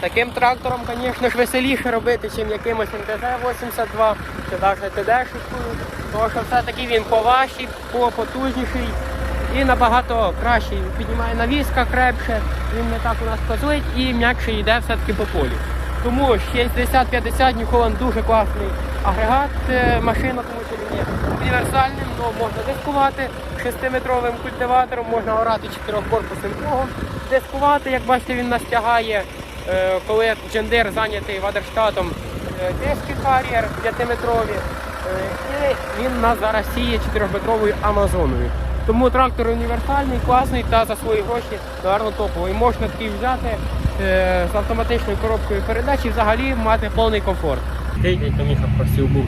Таким трактором, звісно ж, веселіше робити, ніж якимось МТЗ-82 чи навіть ТД-шкою. Тому що все-таки він поважчий, потужніший і набагато кращий. Піднімає навіска крепше, він не так у нас козлить і м'якше йде все-таки по полю. Тому 60-50 Ніколан дуже класний агрегат е, машина, тому що він є універсальним, ну, можна дискувати 6-метровим культиватором, можна орати 4-корпусним плугом, дискувати, як бачите, він нас тягає. Е, Коли джендир зайнятий вадерштатом, е, кар'єр 5-метрові. Е, І він нас зараз сіє 4-метровою Амазоною. Тому трактор універсальний, класний та за свої гроші гарно топовий. Можна такий взяти з автоматичною коробкою передач і взагалі мати повний комфорт. Дядько Міха про сівбу.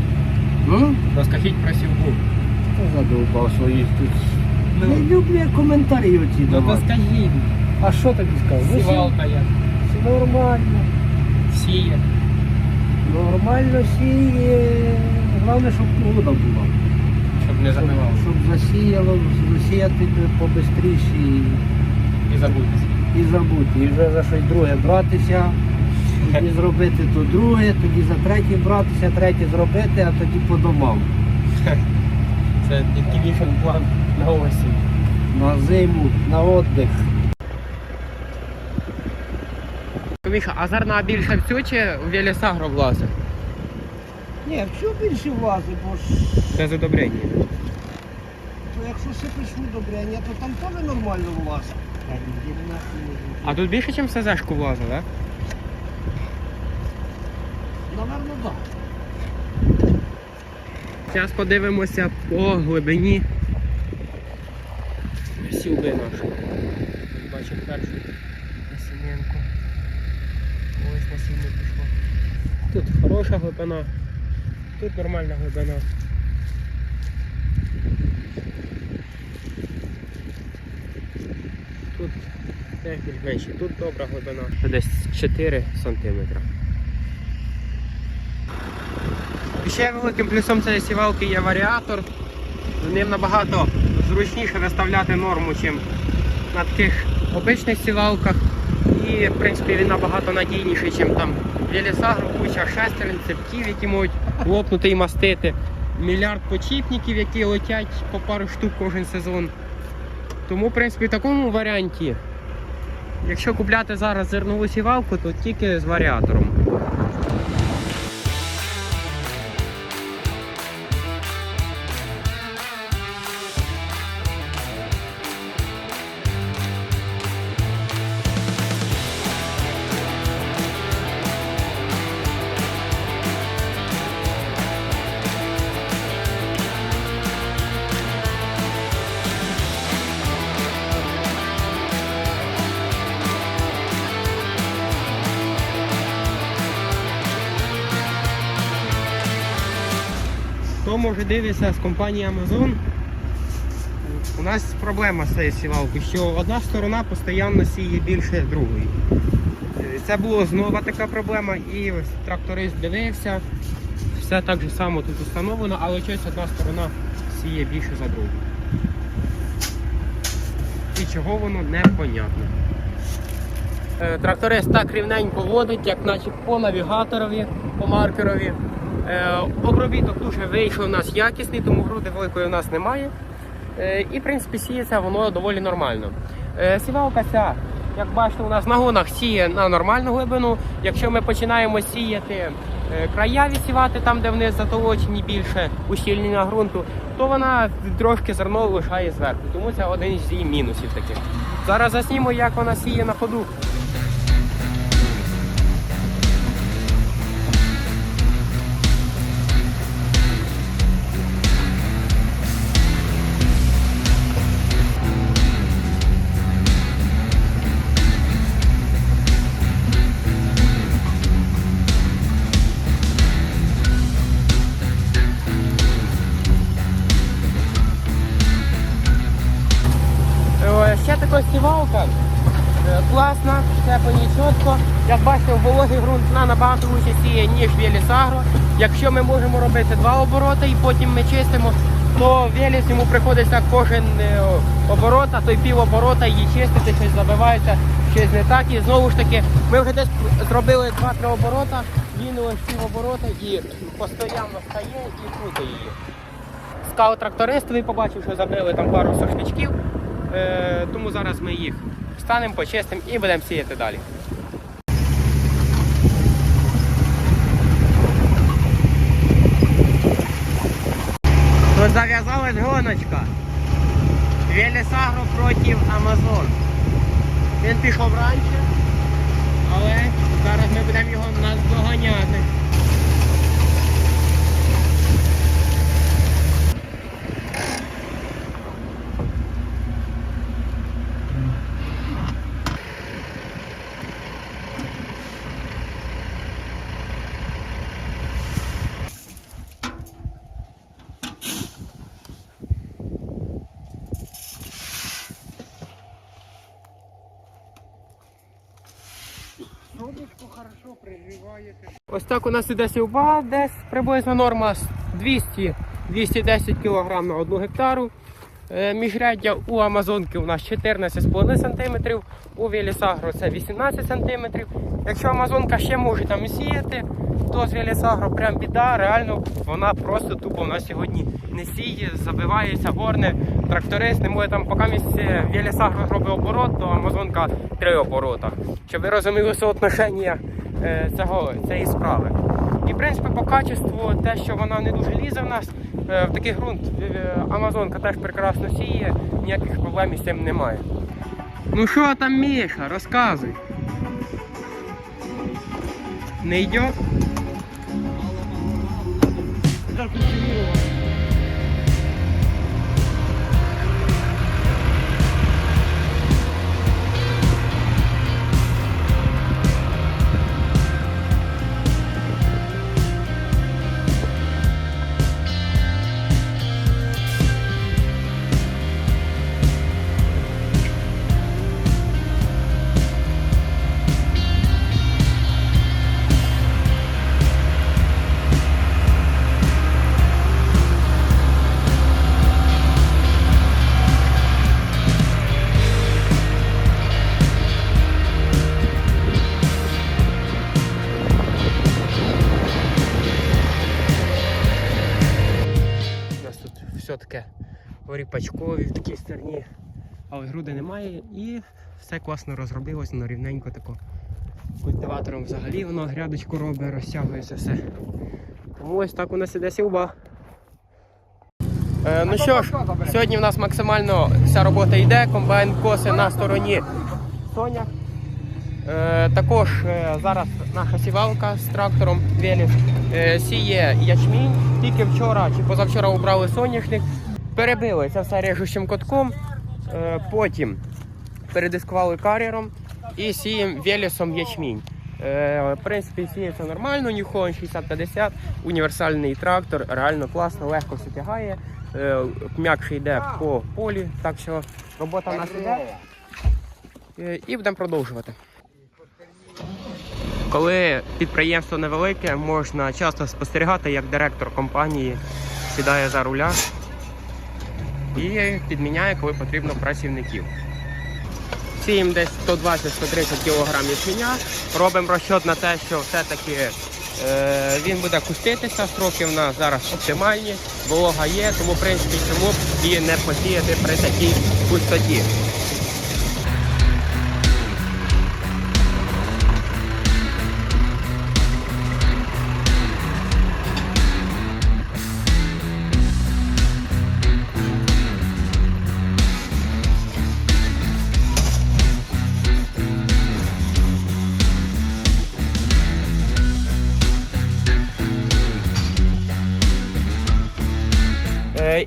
Ну, Розкажіть про сівбу. задовбав своїх тут. Не люблю я коментарі оці Ну то скажіть, А що тобі сказав? Ну, сівалка як сі- Нормально. сіє. Нормально сіє. Головне, щоб погода була. Щоб не Щоб, щоб засіяло, засіяти побистріше і, І забудьтеся. і забути. І вже за щось друге братися. Тоді зробити то друге, тоді за третє братися, третє зробити, а тоді по домам. Це тільки план на осінь. На зиму, на віддих. Міша, а зерна більше в цю чи в Велісагро влазить? Ні, що більше влазить, бо ж Це задобрення. то якщо сипиш удобрення, то там теж нормально влазить. А тут більше, ніж в СЗшку влазить, так? Наверно, так. Зараз подивимося по глибині сілби нашої. Бачимо першу. Насіння пішло. Тут хороша глибина, тут нормальна глибина. Тут теж менше, тут добра глибина. Десь 4 сантиметри. І ще великим плюсом цієї сівалки є варіатор. З ним набагато зручніше виставляти норму, ніж на таких обичних сівалках. І в принципі він набагато надійніший, ніж там Велісагро, куча шестерень, цепків, які можуть лопнути і мастити. Мільярд почіпників, які летять по пару штук кожен сезон. Тому, в принципі, в такому варіанті, якщо купляти зараз зернову сівалку, то тільки з варіатором. Хто може дивитися з компанії Amazon, у нас проблема з цією сівалкою, що одна сторона постійно сіє більше другої. Це була знову така проблема, і тракторист дивився, все так же само тут встановлено, але щось одна сторона сіє більше за другу. І чого воно непонятно. Е, Тракторист так рівненько водить, як наче по навігаторові, по маркерові. Е, Обробіток дуже вийшов у нас якісний, тому груди великої у нас немає. Е, І в принципі сіється воно доволі нормально. Е, Сівалка ця, як бачите, у нас на гонах сіє на нормальну глибину. Якщо ми починаємо сіяти края відсівати там, де вони затолочені більше ущільнення ґрунту, то вона трошки зерно лишає зверху. Тому це один з її мінусів таких. Зараз заснімо, як вона сіє на ходу. Класна, все по ній чітко. Як бачите, в вологий ґрунт вона набагато лучше сіє, ніж Велісагро. Якщо ми можемо робити два обороти і потім ми чистимо, то Веліс йому приходиться кожен е, оборот, а то й пів оборота її чистити, щось забивається, щось не так. І знову ж таки, ми вже десь зробили 2-3 оборота, він ось пів оборота і постійно стає і крутить її. Скаут-тракторист, ви побачив, що забили там пару сошничків, е, тому зараз ми їх встанемо, почистимо і будемо сіяти далі. Тут зав'язалась гоночка. Велісагро проти Амазон. Він пішов раніше, але зараз ми будемо його наздоганяти. Ось так у нас іде сівба, десь приблизно норма 200-210 кг на 1 гектару. Е, Міжряддя у Амазонки у нас 14,5 см, у Велісагро це 18 см. Якщо Амазонка ще може там сіяти, то з Велісагро прям біда, реально вона просто тупо у нас сьогодні не сіє, забивається, горне, тракторист не може там, поки місце Велісагро зробить оборот, то Амазонка три оборота. Щоб ви розуміли соотношення цього, цієї справи. І в принципі по качеству те, що вона не дуже лізе в нас, е, в такий ґрунт е, Амазонка теж прекрасно сіє, ніяких проблем із цим немає. Ну що там Міша, розказуй. Не йде? Ріпачкові в такій стороні, але груди немає і все класно розробилось, воно рівненько тако. Культиватором взагалі воно грядочку робить, розтягується все. Тому ось так у нас іде сівба. Е, ну що ж, сьогодні в нас максимально вся робота йде, комбайн коси на стороні Соня. Е, також е, зараз наша сівалка з трактором Веліс е, сіє ячмінь. Тільки вчора чи позавчора убрали соняшник. Перебили це все режущим котком. Е, потім передискували кар'єром і сіємо велісом ячмінь. Е, в принципі, сіється нормально, Нюхон 6050, універсальний трактор, реально класно, легко все тягає, е, м'якше йде по полі, так що робота в нас іде. І будемо продовжувати. Коли підприємство невелике, можна часто спостерігати, як директор компанії сідає за руля і підміняє, коли потрібно працівників. Сіємо десь 120-130 кг ячменя, робимо розчет на те, що все-таки е, він буде куститися, строки в нас зараз оптимальні, волога є, тому в принципі чому б і не посіяти при такій густоті.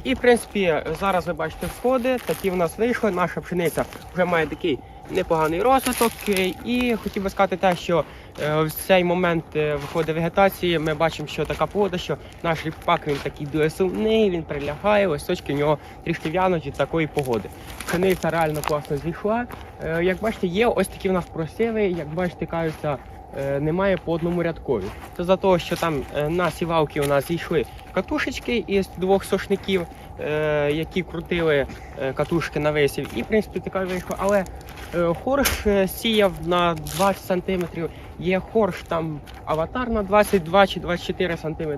І в принципі зараз ви бачите сходи, такі в нас вийшли. Наша пшениця вже має такий непоганий розвиток. Е, І хотів би сказати те, що е, в цей момент е, виходить вегетації. Ми бачимо, що така погода, що наш ріпак він такий дуже сумний, він прилягає, листочки в нього трішки в'януть від такої погоди. Пшениця реально класно зійшла. Е, Як бачите, є ось такі в нас просіви, як бачите, каються е, немає по одному рядкові. Це за того, що там е, на сівалки у нас зійшли катушечки із двох сошників, е, які крутили е, катушки на висів. І в принципі така вийшла. Але е, хорш е, сіяв на 20 см. Є хорш там аватар на 22 чи 24 см,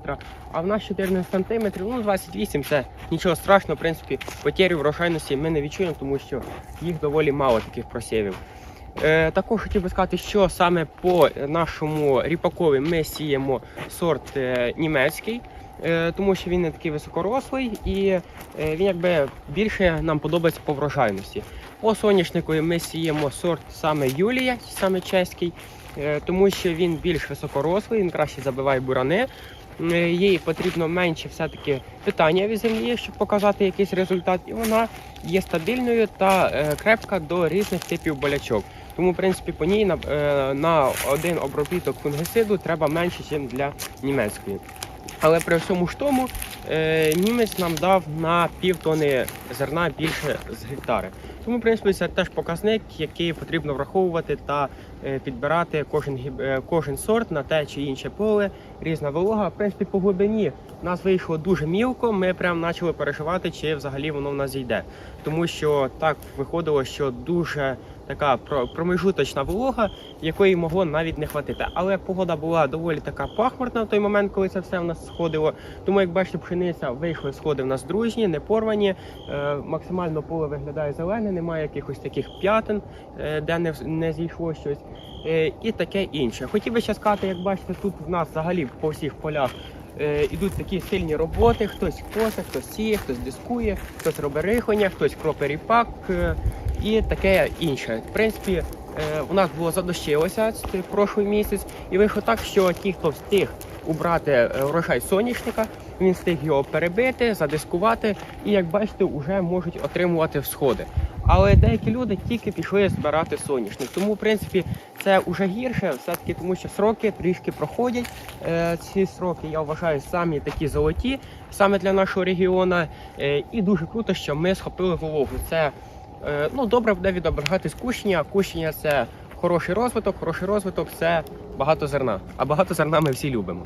а в нас 14 см, ну 28 це нічого страшного, в принципі, потері врожайності ми не відчуємо, тому що їх доволі мало таких просівів. Е, також хотів би сказати, що саме по нашому ріпакові ми сіємо сорт е, німецький, е, тому що він не такий високорослий і він якби більше нам подобається по врожайності. По соняшнику ми сіємо сорт саме Юлія, саме чеський, тому що він більш високорослий, він краще забиває бурани. Їй потрібно менше все-таки питання від землі, щоб показати якийсь результат, і вона є стабільною та крепка до різних типів болячок. Тому, в принципі, по ній на, е, на один обробіток фунгициду треба менше, ніж для німецької. Але при всьому ж тому е, німець нам дав на півтони зерна більше з гектари. Тому, в принципі, це теж показник, який потрібно враховувати та е, підбирати кожен, кожен сорт на те чи інше поле, різна волога. В принципі, по глибині нас вийшло дуже мілко. Ми прям почали переживати, чи взагалі воно в нас зійде. Тому що так виходило, що дуже така про- промежуточна волога, якої могло навіть не хватити. Але погода була доволі така пахмурна в той момент, коли це все в нас сходило. Тому, як бачите, пшениця вийшли сходи в нас дружні, не порвані. Е, максимально поле виглядає зелене, немає якихось таких п'ятин, е, де не, не зійшло щось. Е, і таке інше. Хотів би ще сказати, як бачите, тут в нас взагалі по всіх полях ідуть такі сильні роботи. Хтось косить, хтось сіє, хтось дискує, хтось робить рихлення, хтось кропить ріпак і таке інше. В принципі, е, у нас було задощилося прошлий місяць, і вийшло так, що ті, хто встиг убрати е, врожай соняшника, він встиг його перебити, задискувати, і як бачите, вже можуть отримувати всходи. Але деякі люди тільки пішли збирати соняшник. Тому, в принципі, це вже гірше, все-таки тому що сроки трішки проходять. Е, Ці сроки я вважаю самі такі золоті, саме для нашого регіону. Е, І дуже круто, що ми схопили вологу. Це е, ну, добре буде відображатись кущення. Кущення це хороший розвиток, хороший розвиток це багато зерна. А багато зерна ми всі любимо.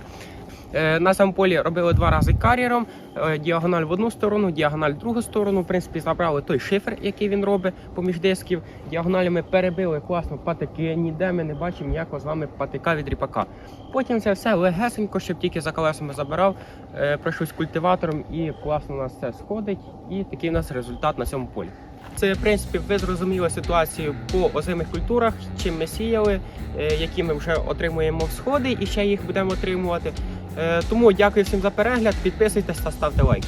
Е, На цьому полі робили два рази кар'єром, е, діагональ в одну сторону, діагональ в другу сторону. В принципі, забрали той шифер, який він робить поміж дисків. Діагоналями перебили класно патики. Ніде ми не бачимо ніякого з вами патика від ріпака. Потім це все легесенько, щоб тільки за колесами забирав, е, пройшов з культиватором і класно у нас все сходить. І такий у нас результат на цьому полі. Це, в принципі, ви зрозуміли ситуацію по озимих культурах, чим ми сіяли, е, які ми вже отримуємо всходи і ще їх будемо отримувати. Е, Тому дякую всім за перегляд. Підписуйтесь та ставте лайки.